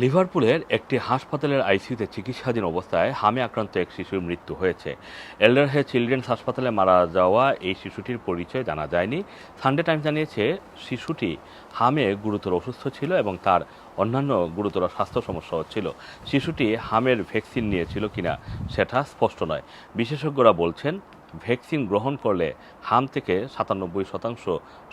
লিভারপুলের একটি হাসপাতালের আইসিইউতে চিকিৎসাধীন অবস্থায় হামে আক্রান্ত এক শিশুর মৃত্যু হয়েছে। এল্ডারহে চিলড্রেন্স হাসপাতালে মারা যাওয়া এই শিশুটির পরিচয় জানা যায়নি। সানডে টাইমস জানিয়েছে, শিশুটি হামে গুরুতর অসুস্থ ছিল এবং তার অন্যান্য গুরুতর স্বাস্থ্য সমস্যাও ছিল। শিশুটি হামের ভ্যাকসিন নিয়েছিল কিনা সেটা স্পষ্ট নয়। বিশেষজ্ঞরা বলছেন ভ্যাকসিন গ্রহণ করলে হাম থেকে সাতানব্বই শতাংশ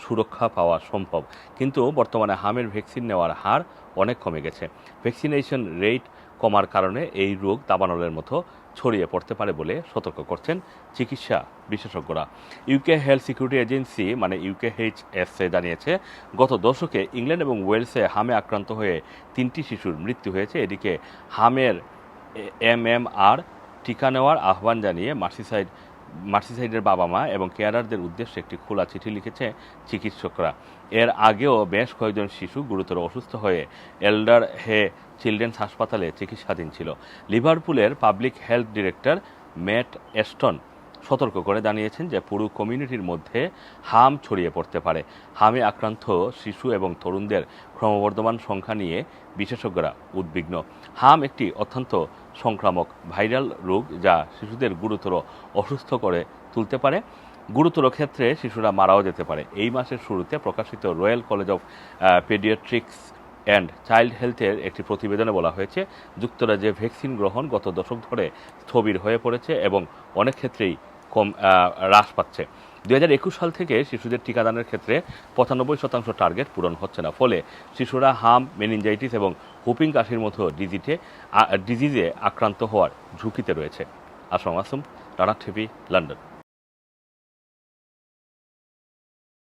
সুরক্ষা পাওয়া সম্ভব। কিন্তু বর্তমানে হামের ভ্যাকসিন নেওয়ার হার অনেক কমে গেছে। ভ্যাকসিনেশন রেট কমার কারণে এই রোগ দাবানলের মতো ছড়িয়ে পড়তে পারে বলে সতর্ক করছেন চিকিৎসা বিশেষজ্ঞরা। ইউকে হেলথ সিকিউরিটি এজেন্সি মানে ইউকে এইচ এস এ জানিয়েছে, গত দশকে ইংল্যান্ড এবং ওয়েলসে হামে আক্রান্ত হয়ে তিনটি শিশুর মৃত্যু হয়েছে। এদিকে হামের এম এম আর টিকা নেওয়ার আহ্বান জানিয়ে মার্সিসাইড মার্সিসাইডের বাবা মা এবং কেয়ারারদের উদ্দেশ্যে একটি খোলা চিঠি লিখেছে চিকিৎসকরা। এর আগেও বেশ কয়েকজন শিশু গুরুতর অসুস্থ হয়ে এল্ডার হে চিলড্রেন্স হাসপাতালে চিকিৎসাধীন ছিল। লিভারপুলের public health director Matt Ashton সতর্ক করে জানিয়েছেন যে পুরো কমিউনিটির মধ্যে হাম ছড়িয়ে পড়তে পারে। হামে আক্রান্ত শিশু এবং তরুণদের ক্রমবর্ধমান সংখ্যা নিয়ে বিশেষজ্ঞরা উদ্বিগ্ন। হাম একটি অত্যন্ত সংক্রামক ভাইরাল রোগ যা শিশুদের গুরুতর অসুস্থ করে তুলতে পারে। গুরুতর ক্ষেত্রে শিশুরা মারাও যেতে পারে। এই মাসের শুরুতে প্রকাশিত royal college of paediatrics and child হেলথের একটি প্রতিবেদনে বলা হয়েছে, যুক্তরাজ্যে ভ্যাকসিন গ্রহণ গত দশক ধরে স্থবির হয়ে পড়েছে এবং অনেক ক্ষেত্রেই কম হ্রাস পাচ্ছে। দু হাজার একুশ সাল থেকে শিশুদের টিকাদানের ক্ষেত্রে পঁচানব্বই শতাংশ টার্গেট পূরণ হচ্ছে না। ফলে শিশুরা হাম, মেনিনজাইটিস এবং হুপিং কাশির মতো ডিজিটে ডিজিজে আক্রান্ত হওয়ার ঝুঁকিতে রয়েছে। আসলাম আসুম টানা টিভি, লন্ডন।